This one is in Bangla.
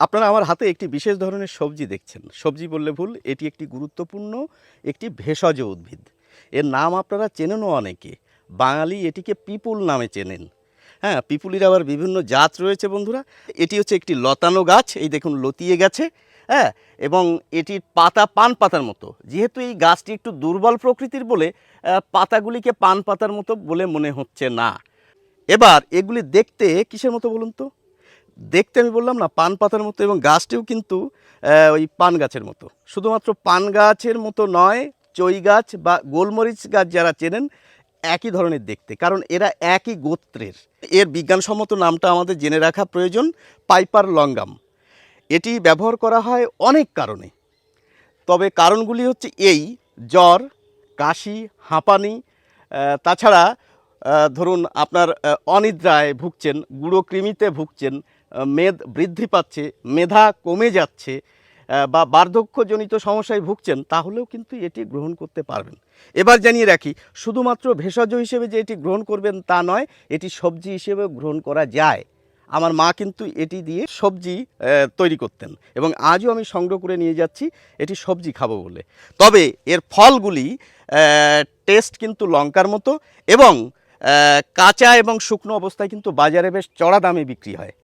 আপনারা আমার হাতে একটি বিশেষ ধরনের সবজি দেখছেন। সবজি বললে ভুল, এটি একটি গুরুত্বপূর্ণ, একটি ভেষজ উদ্ভিদ। এর নাম আপনারা চেনেনও অনেকে। বাঙালি এটিকে পিপুল নামে চেনেন। হ্যাঁ পিপুলির আবার বিভিন্ন জাত রয়েছে বন্ধুরা। এটি হচ্ছে একটি লতানো গাছ, এই দেখুন লতিয়ে গেছে। হ্যাঁ এবং এটির পাতা পান পাতার মতো। যেহেতু এই গাছটি একটু দুর্বল প্রকৃতির বলে পাতাগুলিকে পান পাতার মতো বলে মনে হচ্ছে না। এবার এগুলি দেখতে কিসের মতো বলুন তো? দেখতে আমি বললাম না, পান পাতার মতো এবং গাছটিও কিন্তু ওই পান গাছের মতো। শুধুমাত্র পান গাছের মতো নয়, চই গাছ বা গোলমরিচ গাছ যারা চেনেন, একই ধরনের দেখতে। কারণ এরা একই গোত্রের। এর বিজ্ঞানসম্মত নামটা আমাদের জেনে রাখা প্রয়োজন, পাইপার লঙ্গাম। এটি ব্যবহার করা হয় অনেক কারণে। তবে কারণগুলি হচ্ছে এই, জ্বর, কাশি, হাঁপানি তাছাড়া ধরুন আপনার অনিদ্রায় ভুগছেন, গুঁড়ো কৃমিতে ভুগছেন মেদ বৃদ্ধি পাচ্ছে, মেধা কমে যাচ্ছে বা বার্ধক্যজনিত সমস্যায় ভুগছেন, তাহলেও কিন্তু এটি গ্রহণ করতে পারবেন। এবার জানিয়ে রাখি, শুধুমাত্র ভেষজ হিসেবে যে এটি গ্রহণ করবেন তা নয়, এটি সবজি হিসেবে গ্রহণ করা যায়। আমার মা কিন্তু এটি দিয়ে সবজি তৈরি করতেন এবং আজও আমি সংগ্রহ করে নিয়ে যাচ্ছি, এটি সবজি খাব বলে। তবে এর ফলগুলি টেস্ট কিন্তু লঙ্কার মতো এবং কাঁচা এবং শুকনো অবস্থায় কিন্তু বাজারে বেশ চড়া দামে বিক্রি হয়।